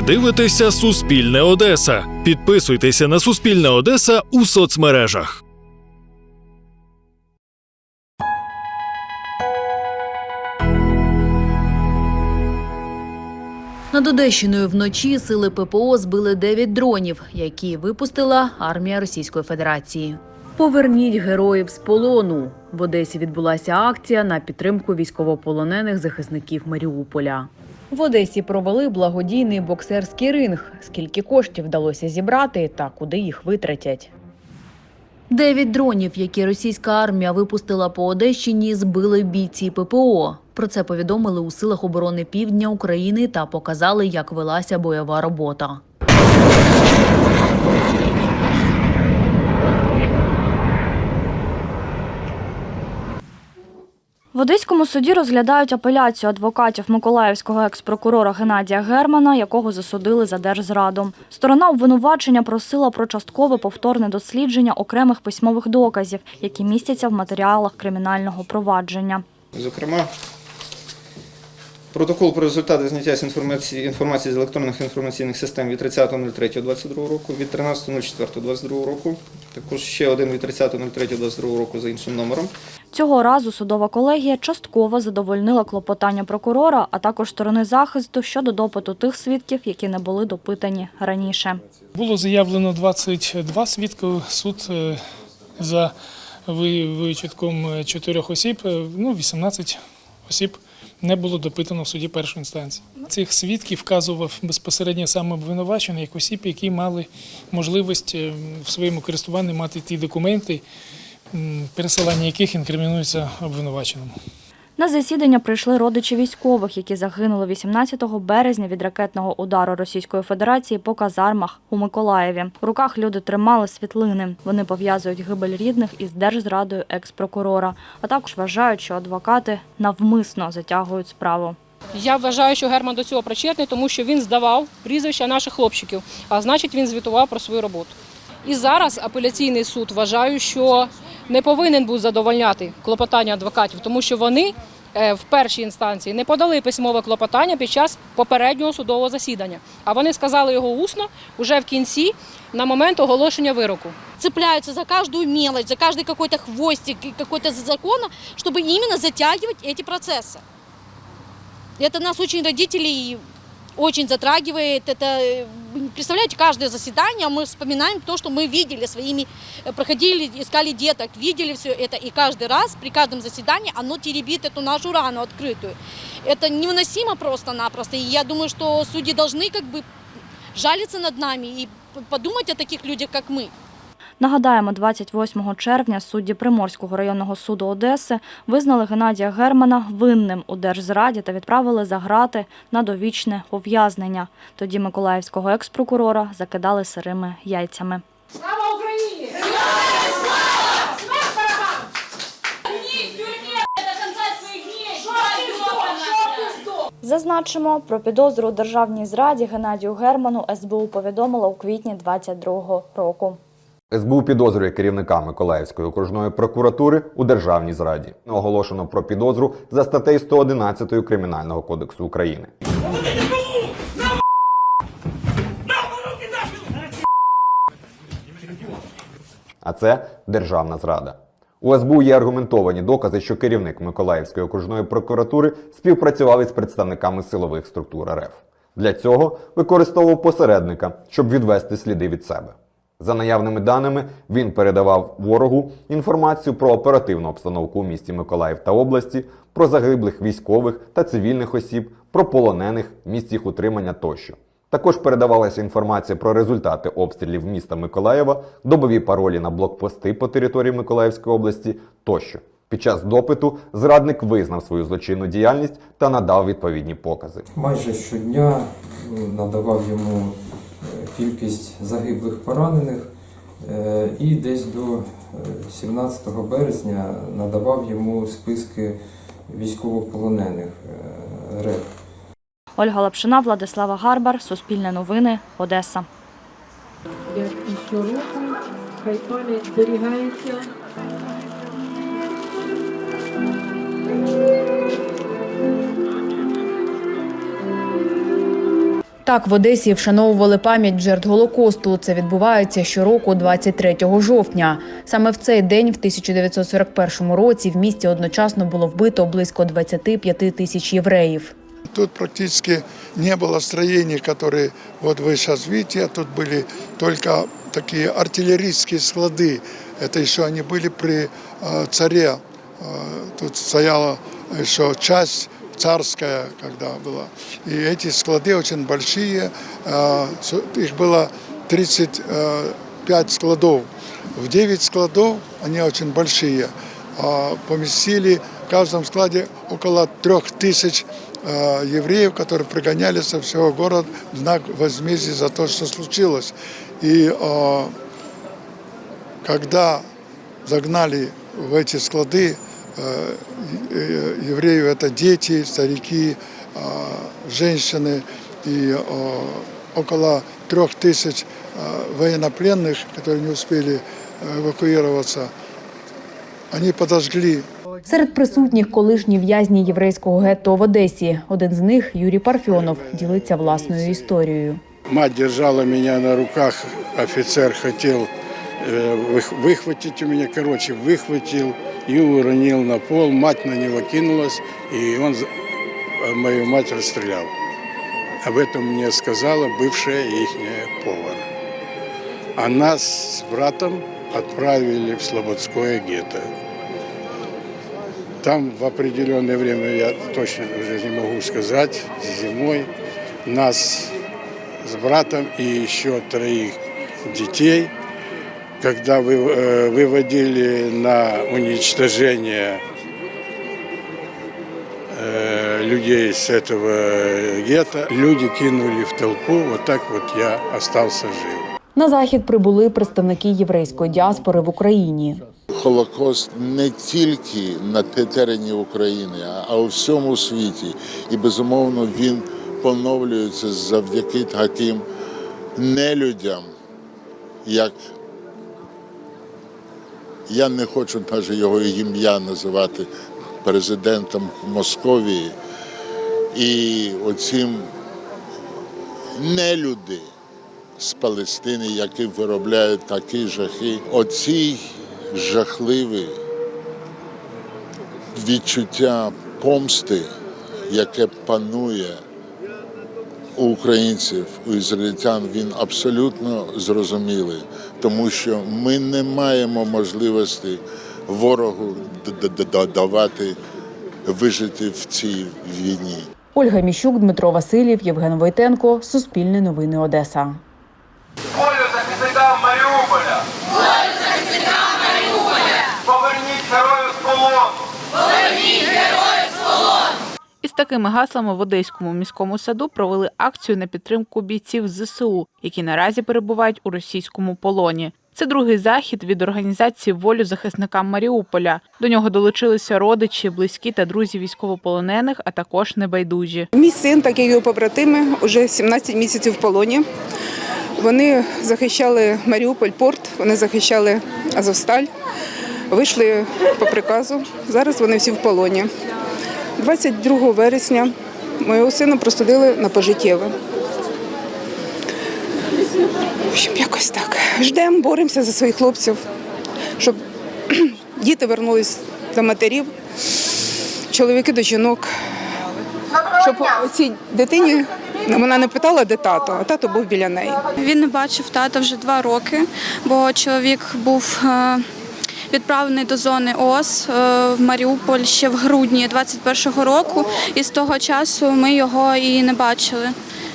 Ви дивитеся Суспільне Одеса. Підписуйтеся на Суспільне Одеса у соцмережах. Над Одещиною вночі сили ППО збили 9 дронів, які випустила армія Російської Федерації. Поверніть героїв з полону. В Одесі відбулася акція на підтримку військовополонених захисників Маріуполя. В Одесі провели благодійний боксерський ринг. Скільки коштів вдалося зібрати та куди їх витратять? Дев'ять дронів, які російська армія випустила по Одещині, збили бійці ППО. Про це повідомили у силах оборони Півдня України та показали, як велася бойова робота. В Одеському суді розглядають апеляцію адвокатів Миколаївського екс-прокурора Геннадія Германа, якого засудили за держзраду. Сторона обвинувачення просила про часткове повторне дослідження окремих письмових доказів, які містяться в матеріалах кримінального провадження. Зокрема, протокол про результати зняття з інформації, інформації з електронних інформаційних систем від 30.03.22 року, від 13.04.22 року, також ще один від 30.03.22 року за іншим номером. Цього разу судова колегія частково задовольнила клопотання прокурора, а також сторони захисту щодо допиту тих свідків, які не були допитані раніше. Було заявлено 22 свідки. Суд е, за ви- вичатком е, чотирьох осіб, е, ну 18 осіб не було допитано в суді першої інстанції. Цих свідків вказував безпосередньо саме обвинувачений як осіб, які мали можливість е, в своєму користуванні мати ті документи, пересилання яких інкримінується обвинуваченому. На засідання прийшли родичі військових, які загинули 18 березня від ракетного удару Російської Федерації по казармах у Миколаєві. В руках люди тримали світлини. Вони пов'язують гибель рідних із держзрадою екс-прокурора, а також вважають, що адвокати навмисно затягують справу. Я вважаю, що Герман до цього причетний, тому що він здавав прізвища наших хлопчиків, а значить він звітував про свою роботу. І зараз апеляційний суд вважаю, що не повинен був задовольняти клопотання адвокатів, тому що вони е, в першій інстанції не подали письмове клопотання під час попереднього судового засідання. А вони сказали його усно уже в кінці на момент оголошення вироку. цепляются за каждую мелочь, за каждый какой-то хвостик и какой-то закон, чтобы именно затягивать эти процессы. Это нас очень родителей очень затрагивает. Это, э, представляете, каждое заседание мы вспоминаем то, что мы видели своими, э, проходили, искали деток, видели все это. И каждый раз при каждом заседании оно теребит эту нашу рану открытую. Это невыносимо просто-напросто. И я думаю, что судьи должны как бы жалиться над нами и п- подумать о таких людях, как мы. Нагадаємо, 28 червня судді Приморського районного суду Одеси визнали Геннадія Германа винним у держзраді та відправили за грати на довічне ув'язнення. Тоді миколаївського екс-прокурора закидали сирими яйцями. Слава Україні! Зазначимо, про підозру у державній зраді Геннадію Герману СБУ повідомила у квітні 22 року. СБУ підозрює керівника Миколаївської окружної прокуратури у державній зраді. Оголошено про підозру за статтею 111 Кримінального кодексу України. А це державна зрада. У СБУ є аргументовані докази, що керівник Миколаївської окружної прокуратури співпрацював із представниками силових структур РФ. Для цього використовував посередника, щоб відвести сліди від себе. За наявними даними, він передавав ворогу інформацію про оперативну обстановку у місті Миколаїв та області, про загиблих військових та цивільних осіб, про полонених, місць їх утримання тощо. Також передавалася інформація про результати обстрілів міста Миколаєва, добові паролі на блокпости по території Миколаївської області тощо. Під час допиту зрадник визнав свою злочинну діяльність та надав відповідні покази. Майже щодня надавав йому кількість загиблих поранених е, і десь до е, 17 березня надавав йому списки військовополонених е, РФ. Ольга Лапшина, Владислава Гарбар, Суспільне новини, Одеса. як і щороку, хай пам'ять зберігається. Так, в Одесі вшановували пам'ять жертв Голокосту. Це відбувається щороку 23 жовтня. Саме в цей день, в 1941 році, в місті одночасно було вбито близько 25 тисяч євреїв. Тут практически не было строений, которые вот вы сейчас видите, а тут были только такие артиллерийские склады. Это еще они были при э, царе. Э, Тут стояла еще часть царская, когда была. И эти склады очень большие. Э, с- Их было 35 складов. В 9 складов они очень большие. А Поместили в каждом складе около трех тысяч э, евреев, которые прогоняли со всего города в знак возмездия за то, что случилось. И э, когда загнали в эти склады э, э, евреев, это дети, старики, э, женщины и э, около трех тысяч э, военнопленных, которые не успели э, эвакуироваться, они подожгли Серед присутніх колишні в'язні єврейського гетто в Одесі. Один з них Юрій Парфьонов ділиться власною історією. Мать держала меня на руках, офицер хотел э, вых- выхватить у меня, короче, выхватил И уронил на пол. Мать на него кинулась, и он мою мать расстрелял. Об этом мне сказала бывшая их повар. А нас с братом отправили в Слободское гетто. Там в определенное время, я точно уже не могу сказать, зимой нас с братом и еще троих детей, когда вы, э, выводили на уничтожение э, людей с этого гетто, люди кинули в толпу, вот так вот я остался жив. На захід прибули представники єврейської діаспори в Україні. Холокост не тільки на те- терені України, а- а у всьому світі. І безумовно він поновлюється завдяки таким нелюдям, як я не хочу навіть його ім'я називати президентом Московії. І оцім нелюди з Палестини, які виробляють такі жахи. Оці жахливі відчуття помсти, яке панує у українців, у ізраїльтян, він абсолютно зрозумілий, тому що ми не маємо можливості ворогу давати вижити в цій війні. Ольга Міщук, Дмитро Васильєв, Євген Войтенко. Суспільне новини Одеса. Волю захисникам Маріуполя! Волю захисникам Маріуполя! Поверніть героїв з полону! Із такими гаслами в Одеському міському саду провели акцію на підтримку бійців ЗСУ, які наразі перебувають у російському полоні. Це другий захід від організації Волю захисникам Маріуполя. До нього долучилися родичі, близькі та друзі військовополонених, а також небайдужі. Мій син, так і його побратими, вже 17 місяців в полоні. Вони захищали Маріуполь порт, вони захищали Азовсталь, вийшли по приказу. Зараз вони всі в полоні. 22 вересня моєго сина просудили на пожиттєве. В общем, якось так. Ждемо, боремося за своїх хлопців, щоб діти вернулись до матерів, чоловіки до жінок, щоб цій дитині вона не питала, де тато, а тато був біля неї. Він не бачив тата вже два роки, бо чоловік був е, відправлений до зони ООС е, в Маріуполь ще в грудні 21-го року, і з того часу ми його і не бачили.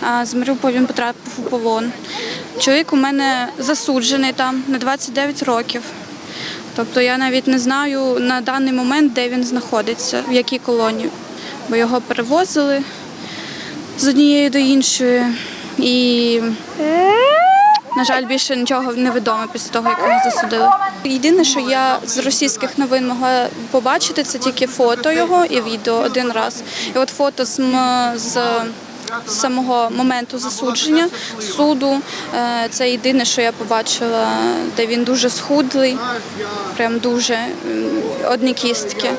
А з Маріуполя він потрапив у полон. Чоловік у мене засуджений там на 29 років. Тобто я навіть не знаю на даний момент, де він знаходиться, в якій колонії, бо його перевозили з однієї до іншої. І, на жаль, більше нічого не відомо після того, як його засудили. Єдине, що я з російських новин могла побачити, це тільки фото його і відео один раз. І от фото з, з самого моменту засудження суду. е, Це єдине, що я побачила, де він дуже схудлий, прям дуже одні кістки.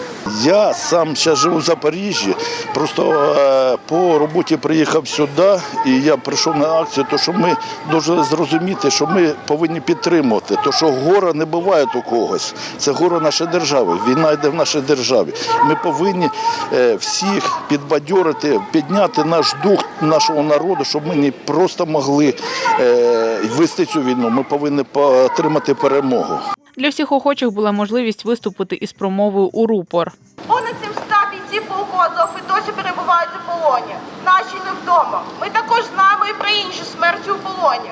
Я сам зараз живу в Запоріжжі, просто е, по роботі приїхав сюди, і я прийшов на акцію, то що ми дуже зрозуміти, що ми повинні підтримувати, то що гора не буває у когось. Це гора нашої держави. Війна йде в нашій державі. Ми повинні е, всіх підбадьорити, підняти наш дух нашого народу, щоб ми не просто могли е, вести цю війну. Ми повинні отримати перемогу. Для всіх охочих була можливість виступити із промовою у рупор. Понад 700 бійців полку Азов і досі перебувають у полоні. Наші не вдома. Ми також знаємо і про інші смерті у полоні.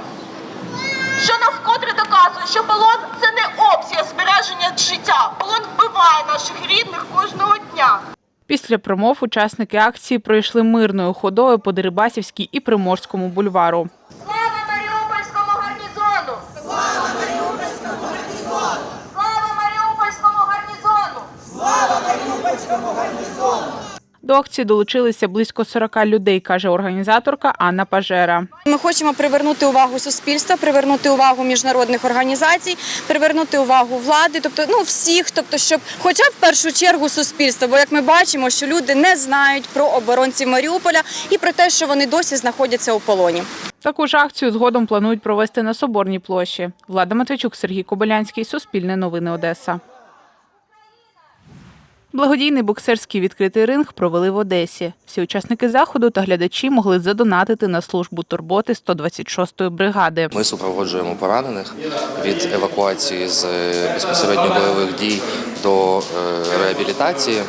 Що нам вкотре доказує, що полон це не опція збереження життя. Полон вбиває наших рідних кожного дня. Після промов учасники акції пройшли мирною ходою по Дерибасівській і Приморському бульвару. Слава Маріупольському гарнізону! Слава Маріупольському гарнізону! Слава Маріупольському гарнізону! Слава Маріупольському гарнізону! До акції долучилися близько 40 людей, каже організаторка Анна Пажера. Ми хочемо привернути увагу суспільства, привернути увагу міжнародних організацій, привернути увагу влади, тобто ну всіх, тобто, щоб, хоча б в першу чергу суспільство, бо як ми бачимо, що люди не знають про оборонців Маріуполя і про те, що вони досі знаходяться у полоні. Таку ж акцію згодом планують провести на Соборній площі. Влада Матвійчук, Сергій Кобилянський, Суспільне новини Одеса. Благодійний боксерський відкритий ринг провели в Одесі. Всі учасники заходу та глядачі могли задонатити на службу турботи 126-ї бригади. Ми супроводжуємо поранених від евакуації з е, безпосередньо бойових дій до е, реабілітації.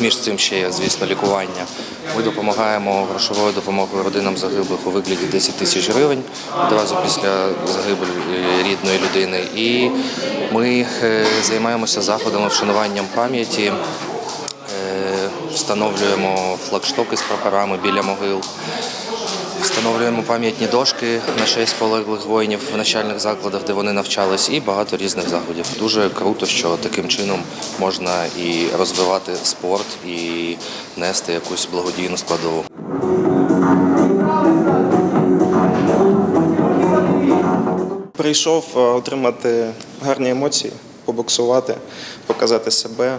Між цим ще є, звісно, лікування. Ми допомагаємо грошовою допомогою родинам загиблих у вигляді 10 тисяч гривень одразу після загибелі рідної людини. І ми е, займаємося заходами вшануванням пам'яті, е, встановлюємо флагштоки з прапорами біля могил. Встановлюємо пам'ятні дошки на честь полеглих воїнів в начальних закладах, де вони навчались, і багато різних заходів. Дуже круто, що таким чином можна і розвивати спорт, і нести якусь благодійну складову. Прийшов е, отримати гарні емоції, побоксувати, показати себе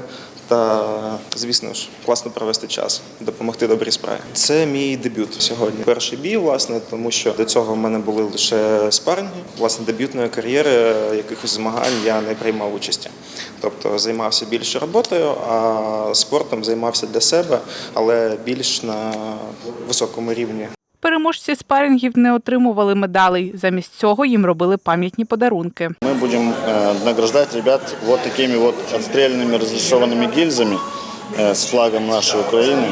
та, звісно ж, класно провести час, допомогти добрій справі. Це мій дебют сьогодні. Перший бій, власне, тому що до цього в мене були лише спаринги. Власне, дебютної кар'єри якихось змагань я не приймав участі. Тобто займався більше роботою, а спортом займався для себе, але більш на високому рівні Переможці спарингів не отримували медалей. Замість цього їм робили пам'ятні подарунки. Мы будем э, награждать ребят вот такими вот отстрельными разрешенными гильзами э, с флагом нашей Украины.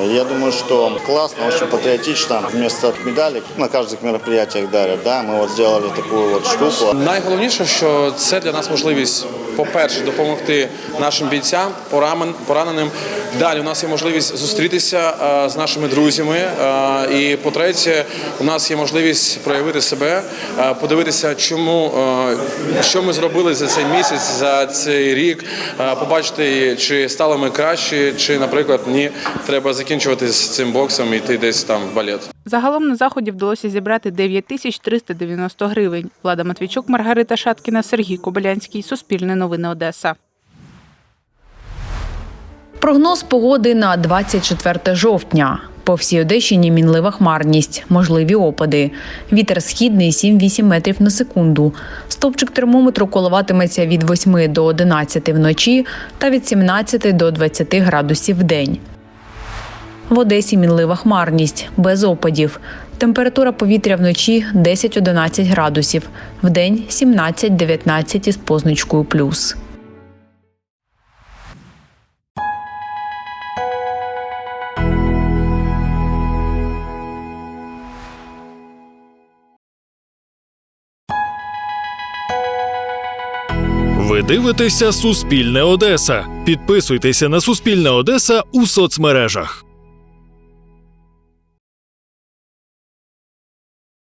Э, Я думаю, что классно, очень патриотично. Вместо медалек на каждых мероприятиях дарят. Да, мы вот сделали такую вот штуку. Найголовніше, що це для нас можливість, по-перше, допомогти нашим бійцям, порамен- пораненим. Далі у нас є можливість зустрітися е, з нашими друзями. е, І по-третє, у нас є можливість проявити себе, е, подивитися, чому е, що ми зробили за цей місяць, за цей рік, е, побачити, чи стали ми краще, чи, наприклад, ні, треба закінчувати з цим боксом і йти десь там в балет. Загалом на заході вдалося зібрати 9 тисяч 390 гривень. Влада Матвійчук, Маргарита Шаткіна, Сергій Кобилянський. Суспільне новини Одеса. Прогноз погоди на 24 жовтня. По всій Одещині мінлива хмарність, можливі опади. Вітер східний 7-8 метрів на секунду. Стовпчик термометру коливатиметься від 8 до 11 вночі та від 17 до 20 градусів в день. В Одесі мінлива хмарність, без опадів. Температура повітря вночі 10-11 градусів, вдень 17-19 із позначкою плюс. Ви дивитеся Суспільне Одеса. Підписуйтеся на Суспільне Одеса у соцмережах.